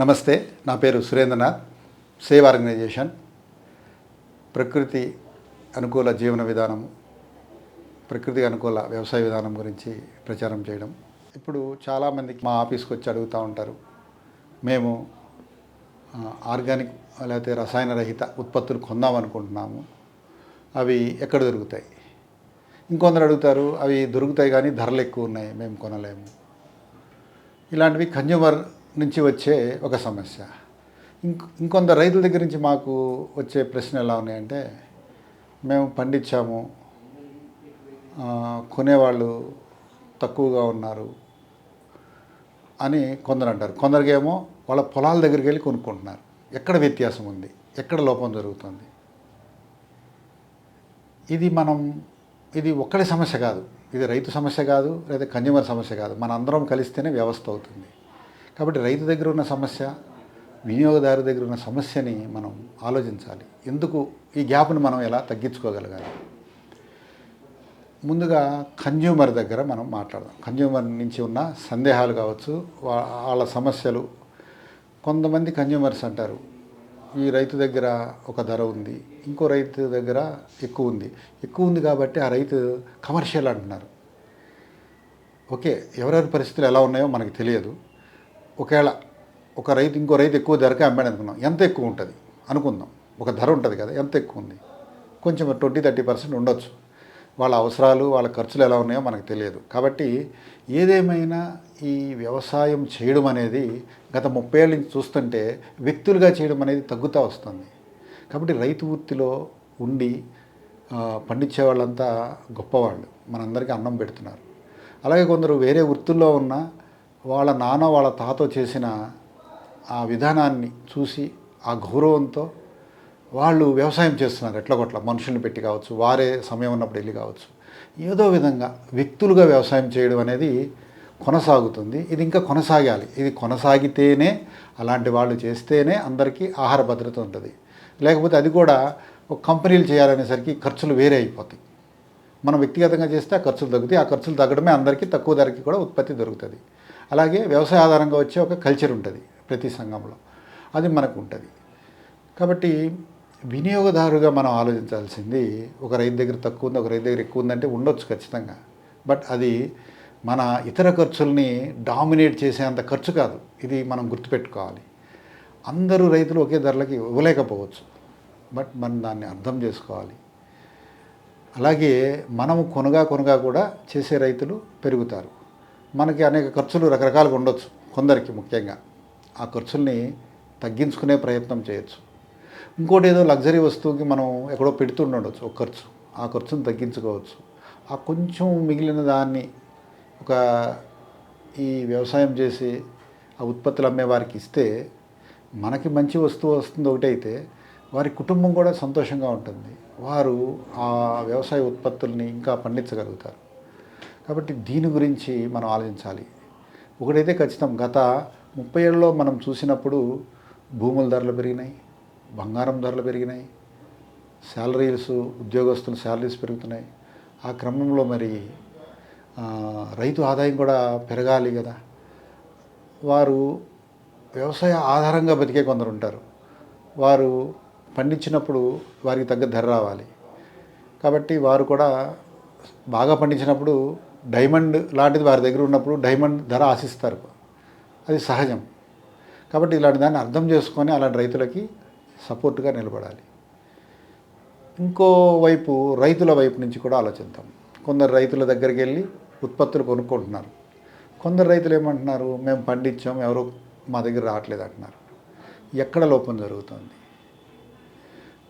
నమస్తే నా పేరు సురేంద్రనాథ్ సేవ్ ఆర్గనైజేషన్ ప్రకృతి అనుకూల జీవన విధానం ప్రకృతి అనుకూల వ్యవసాయ విధానం గురించి ప్రచారం చేయడం. ఇప్పుడు చాలామందికి మా ఆఫీస్కి వచ్చి అడుగుతూ ఉంటారు మేము ఆర్గానిక్ లేకపోతే రసాయన రహిత ఉత్పత్తులు కొందాం అనుకుంటున్నాము అవి ఎక్కడ దొరుకుతాయి? ఇంకొందరు అడుగుతారు అవి దొరుకుతాయి కానీ ధరలు ఎక్కువ ఉన్నాయి మేము కొనలేము. ఇలాంటివి కన్జ్యూమర్ నుంచి వచ్చే ఒక సమస్య. ఇంకొంత రైతుల దగ్గర నుంచి మాకు వచ్చే ప్రశ్న ఎలా ఉన్నాయంటే మేము పండించాము కొనేవాళ్ళు తక్కువగా ఉన్నారు అని కొందరు అంటారు. కొందరికేమో వాళ్ళ పొలాల దగ్గరికి వెళ్ళి కొనుక్కుంటున్నారు. ఎక్కడ వ్యత్యాసం ఉంది? ఎక్కడ లోపం జరుగుతుంది? ఇది మనం ఇది ఒక్కడి సమస్య కాదు. ఇది రైతు సమస్య కాదు లేదా కన్జ్యూమర్ సమస్య కాదు. మన అందరం కలిస్తేనే వ్యవస్థ అవుతుంది. కాబట్టి రైతు దగ్గర ఉన్న సమస్య వినియోగదారు దగ్గర ఉన్న సమస్యని మనం ఆలోచించాలి. ఎందుకు? ఈ గ్యాప్ను మనం ఎలా తగ్గించుకోగలగాలి? ముందుగా కన్జ్యూమర్ దగ్గర మనం మాట్లాడదాం. కన్జ్యూమర్ నుంచి ఉన్న సందేహాలు కావచ్చు వాళ్ళ సమస్యలు. కొంతమంది కన్జ్యూమర్స్ అంటారు ఈ రైతు దగ్గర ఒక ధర ఉంది ఇంకో రైతు దగ్గర ఎక్కువ ఉంది. ఎక్కువ ఉంది కాబట్టి ఆ రైతు కమర్షియల్ అంటున్నారు. ఓకే ఎవరెవరి పరిస్థితులు ఎలా ఉన్నాయో మనకు తెలియదు. ఒకవేళ ఒక రైతు ఇంకో రైతు ఎక్కువ ధరకే అమ్మాడు అనుకున్నాం ఎంత ఎక్కువ ఉంటుంది? అనుకుందాం. ఒక ధర ఉంటుంది కదా ఎంత ఎక్కువ ఉంది? కొంచెం ట్వంటీ థర్టీ పర్సెంట్ ఉండొచ్చు. వాళ్ళ అవసరాలు వాళ్ళ ఖర్చులు ఎలా ఉన్నాయో మనకు తెలియదు. కాబట్టి ఏదేమైనా ఈ వ్యవసాయం చేయడం అనేది గత ముప్పై ఏళ్ళ నుంచి చూస్తుంటే వ్యక్తులుగా చేయడం అనేది తగ్గుతూ వస్తుంది. కాబట్టి రైతు వృత్తిలో ఉండి పండించే వాళ్ళంతా గొప్పవాళ్ళు. మనందరికీ అన్నం పెడుతున్నారు. అలాగే కొందరు వేరే వృత్తుల్లో ఉన్న వాళ్ళ నాన్న వాళ్ళ తాతో చేసిన ఆ విధానాన్ని చూసి ఆ గౌరవంతో వాళ్ళు వ్యవసాయం చేస్తున్నారు ఎట్లకొట్ల మనుషుల్ని పెట్టి కావచ్చు వారే సమయం ఉన్నప్పుడు వెళ్ళి కావచ్చు. ఏదో విధంగా వ్యక్తులుగా వ్యవసాయం చేయడం అనేది కొనసాగుతుంది. ఇది ఇంకా కొనసాగాలి. ఇది కొనసాగితేనే అలాంటి వాళ్ళు చేస్తేనే అందరికీ ఆహార భద్రత ఉంటుంది. లేకపోతే అది కూడా ఒక కంపెనీలు చేయాలనేసరికి ఖర్చులు వేరే అయిపోతాయి. మనం వ్యక్తిగతంగా చేస్తే ఆ ఖర్చులు తగ్గుతాయి. ఆ ఖర్చులు తగ్గడమే అందరికీ తక్కువ ధరకి కూడా ఉత్పత్తి దొరుకుతుంది. అలాగే వ్యవసాయ ఆధారంగా వచ్చే ఒక కల్చర్ ఉంటుంది ప్రతి సంఘంలో. అది మనకు ఉంటుంది. కాబట్టి వినియోగదారుగా మనం ఆలోచించాల్సింది ఒక రైతు దగ్గర తక్కువ ఉంది ఒక రైతు దగ్గర ఎక్కువ ఉందంటే ఉండొచ్చు ఖచ్చితంగా. బట్ అది మన ఇతర ఖర్చుల్ని డామినేట్ చేసేంత ఖర్చు కాదు. ఇది మనం గుర్తుపెట్టుకోవాలి. అందరూ రైతులు ఒకే ధరలకి ఇవ్వలేకపోవచ్చు. బట్ మనం దాన్ని అర్థం చేసుకోవాలి. అలాగే మనము కొనుగా కొనుగా కూడా చేసే రైతులు పెరుగుతారు. మనకి అనేక ఖర్చులు రకరకాలుగా ఉండొచ్చు కొందరికి ముఖ్యంగా. ఆ ఖర్చుల్ని తగ్గించుకునే ప్రయత్నం చేయొచ్చు. ఇంకోటి ఏదో లగ్జరీ వస్తువుకి మనం ఎక్కడో పెడుతుండొచ్చు ఒక ఖర్చు. ఆ ఖర్చును తగ్గించుకోవచ్చు. ఆ కొంచెం మిగిలిన దాన్ని ఒక ఈ వ్యవసాయం చేసి ఆ ఉత్పత్తులు అమ్మే వారికి ఇస్తే మనకి మంచి వస్తువు వస్తుంది ఒకటైతే వారి కుటుంబం కూడా సంతోషంగా ఉంటుంది. వారు ఆ వ్యవసాయ ఉత్పత్తుల్ని ఇంకా పండించగలుగుతారు. కాబట్టి దీని గురించి మనం ఆలోచించాలి. ఒకటైతే ఖచ్చితం గత ముప్పై ఏళ్ళలో మనం చూసినప్పుడు భూముల ధరలు పెరిగినాయి బంగారం ధరలు పెరిగినాయి శాలరీస్ ఉద్యోగస్తుల శాలరీస్ పెరుగుతున్నాయి. ఆ క్రమంలో మరి రైతు ఆదాయం కూడా పెరగాలి కదా. వారు వ్యవసాయ ఆధారంగా బతికే కొందరు ఉంటారు. వారు పండించినప్పుడు వారికి తగ్గ ధర రావాలి. కాబట్టి వారు కూడా బాగా పండించినప్పుడు డైమండ్ లాంటిది వారి దగ్గర ఉన్నప్పుడు డైమండ్ ధర ఆశిస్తారు. అది సహజం. కాబట్టి ఇలాంటి దాన్ని అర్థం చేసుకొని అలాంటి రైతులకి సపోర్ట్గా నిలబడాలి. ఇంకోవైపు రైతుల వైపు నుంచి కూడా ఆలోచిద్దాం. కొందరు రైతుల దగ్గరికి వెళ్ళి ఉత్పత్తులు కొనుక్కుంటున్నారు. కొందరు రైతులు ఏమంటున్నారు మేము పండించాం ఎవరు మా దగ్గర రావట్లేదు అంటున్నారు. ఎక్కడ లోపం జరుగుతుంది?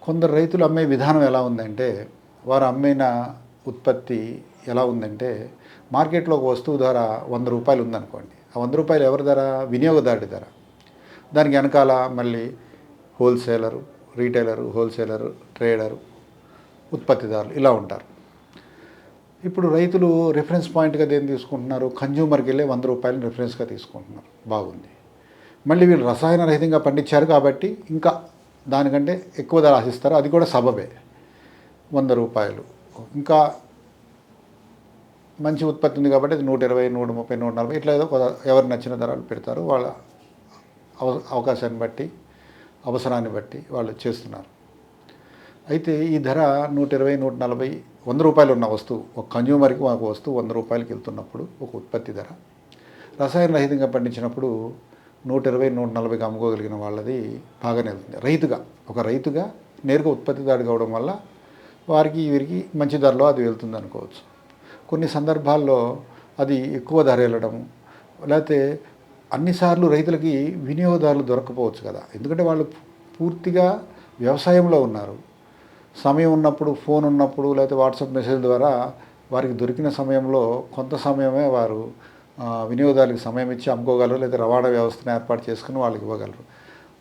కొందరు రైతులు అమ్మే విధానం ఎలా ఉందంటే వారు అమ్మిన ఉత్పత్తి ఎలా ఉందంటే మార్కెట్లో ఒక వస్తువు ధర వంద రూపాయలు ఉందనుకోండి. ఆ వంద రూపాయలు ఎవరి ధర? వినియోగదారుడి ధర. దానికి వెనకాల మళ్ళీ హోల్సేలరు రీటైలరు హోల్సేలరు ట్రేడరు ఉత్పత్తిదారులు ఇలా ఉంటారు. ఇప్పుడు రైతులు రిఫరెన్స్ పాయింట్గా దేని తీసుకుంటున్నారు? కన్జ్యూమర్కి వెళ్ళే వంద రూపాయలు రిఫరెన్స్గా తీసుకుంటున్నారు. బాగుంది. మళ్ళీ వీళ్ళు రసాయన రహితంగా పండించారు కాబట్టి ఇంకా దానికంటే ఎక్కువ ధర ఆశిస్తారు. అది కూడా సబబే. వంద రూపాయలు. ఇంకా మంచి ఉత్పత్తి ఉంది కాబట్టి అది నూట ఇరవై నూట ముప్పై నూట నలభై ఇట్లా ఏదో ఎవరు నచ్చిన ధరలు పెడతారు. వాళ్ళ అవ- అవకాశాన్ని బట్టి అవసరాన్ని బట్టి వాళ్ళు చేస్తున్నారు. అయితే ఈ ధర నూట ఇరవై నూట నలభై వంద రూపాయలు ఉన్న వస్తువు ఒక కన్జ్యూమర్కి మాకు వస్తువు వంద రూపాయలకి వెళ్తున్నప్పుడు ఒక ఉత్పత్తి ధర. రసాయన రహితంగా పండించినప్పుడు నూట ఇరవై నూట నలభైకి అమ్ముకోగలిగిన వాళ్ళది బాగానే వెళ్తుంది. రైతుగా ఒక రైతుగా నేరుగా ఉత్పత్తిదారు కావడం వల్ల వారికి వీరికి మంచి ధరలో అది వెళ్తుంది అనుకోవచ్చు. కొన్ని సందర్భాల్లో అది ఎక్కువ ధర వెళ్ళడం లేకపోతే అన్నిసార్లు రైతులకి వినియోగదారులు దొరకపోవచ్చు కదా. ఎందుకంటే వాళ్ళు పూర్తిగా వ్యవసాయంలో ఉన్నారు. సమయం ఉన్నప్పుడు ఫోన్ ఉన్నప్పుడు లేకపోతే వాట్సాప్ మెసేజ్ ద్వారా వారికి దొరికిన సమయంలో కొంత సమయమే వారు వినియోగదారులకు సమయం ఇచ్చి అమ్ముకోగలరు లేదా రవాణా వ్యవస్థను ఏర్పాటు చేసుకుని వాళ్ళకి ఇవ్వగలరు.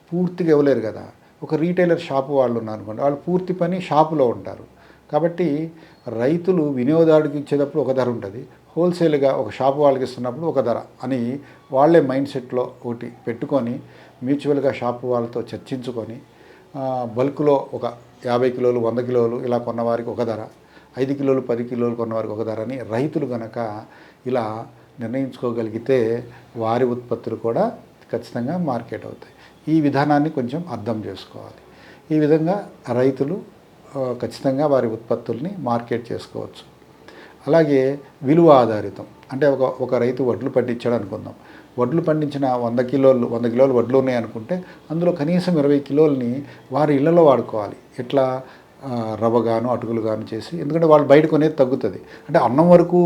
పూర్తిగా ఇవ్వలేరు కదా. ఒక రీటైలర్ షాపు వాళ్ళు ఉన్నారు అనుకోండి వాళ్ళు పూర్తి పని షాపులో ఉంటారు. కాబట్టి రైతులు వినియోగదారుడికి ఇచ్చేటప్పుడు ఒక ధర ఉంటుంది. హోల్సేల్గా ఒక షాపు వాళ్ళకి ఇస్తున్నప్పుడు ఒక ధర అని వాళ్ళే మైండ్ సెట్లో ఒకటి పెట్టుకొని మ్యూచువల్గా షాపు వాళ్ళతో చర్చించుకొని బల్క్లో ఒక యాభై కిలోలు వంద కిలోలు ఇలా కొన్నవారికి ఒక ధర ఐదు కిలోలు పది కిలోలు కొన్నవారికి ఒక ధర అని రైతులు గనక ఇలా నిర్ణయించుకోగలిగితే వారి ఉత్పత్తులు కూడా ఖచ్చితంగా మార్కెట్ అవుతాయి. ఈ విధానాన్ని కొంచెం అర్థం చేసుకోవాలి. ఈ విధంగా రైతులు ఖచ్చితంగా వారి ఉత్పత్తుల్ని మార్కెట్ చేసుకోవచ్చు. అలాగే విలువ ఆధారితం. అంటే ఒక ఒక రైతు వడ్లు పండించాడు అనుకుందాం. వడ్లు పండించిన వంద కిలోలు వంద కిలోలు వడ్లు ఉన్నాయి అనుకుంటే అందులో కనీసం ఇరవై కిలోలని వారి ఇళ్ళలో వాడుకోవాలి. ఎట్లా? రవ్వగాను అటుకులు గాను చేసి. ఎందుకంటే వాళ్ళు బయట కొనేది తగ్గుతుంది. అంటే అన్నం వరకు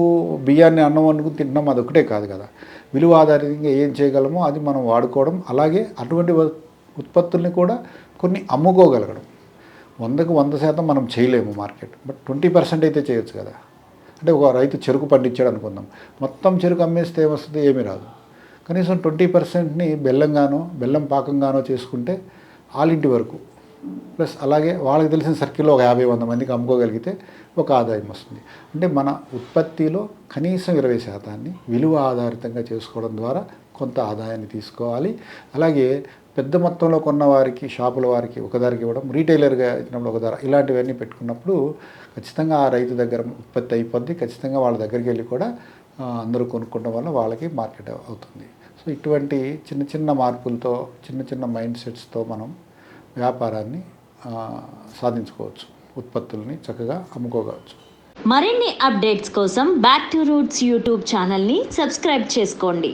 బియ్యాన్ని అన్నం వండుకుని తినడం అది ఒకటే కాదు కదా. విలువ ఆధారితంగా ఏం చేయగలమో అది మనం వాడుకోవడం. అలాగే అటువంటి ఉత్పత్తుల్ని కూడా కొన్ని అమ్ముకోగలగడం. వందకు వంద శాతం మనం చేయలేము మార్కెట్. బట్ ట్వంటీ పర్సెంట్ అయితే చేయొచ్చు కదా. అంటే ఒక రైతు చెరుకు పండించాడు అనుకుందాం. మొత్తం చెరుకు అమ్మేస్తే ఏమొస్తుంది? ఏమీ రాదు. కనీసం ట్వంటీ పర్సెంట్ని బెల్లంగానో బెల్లం పాకంగానో చేసుకుంటే ఆలింటి వరకు. ప్లస్ అలాగే వాళ్ళకి తెలిసిన సర్కిల్లో ఒక యాభై వంద మందికి అమ్ముకోగలిగితే ఒక ఆదాయం వస్తుంది. అంటే మన ఉత్పత్తిలో కనీసం ఇరవై శాతాన్ని విలువ ఆధారితంగా చేసుకోవడం ద్వారా కొంత ఆదాయాన్ని తీసుకోవాలి. అలాగే పెద్ద మొత్తంలో కొన్న వారికి షాపుల వారికి ఒక ధరకి ఇవ్వడం రీటైలర్గా ఇచ్చినప్పుడు ఒక ధర ఇలాంటివన్నీ పెట్టుకున్నప్పుడు ఖచ్చితంగా ఆ రైతు దగ్గర ఉత్పత్తి అయిపోద్ది. ఖచ్చితంగా వాళ్ళ దగ్గరికి వెళ్ళి కూడా అందరూ కొనుక్కోవడం వల్ల వాళ్ళకి మార్కెట్ అవుతుంది. సో ఇటువంటి చిన్న చిన్న మార్పులతో చిన్న చిన్న మైండ్ సెట్స్తో మనం వ్యాపారాన్ని సాధించుకోవచ్చు. ఉత్పత్తుల్ని చక్కగా అమ్ముకోవచ్చు. మరిన్ని అప్డేట్స్ కోసం బ్యాక్ టు రూట్స్ యూట్యూబ్ ఛానల్ని సబ్స్క్రైబ్ చేసుకోండి.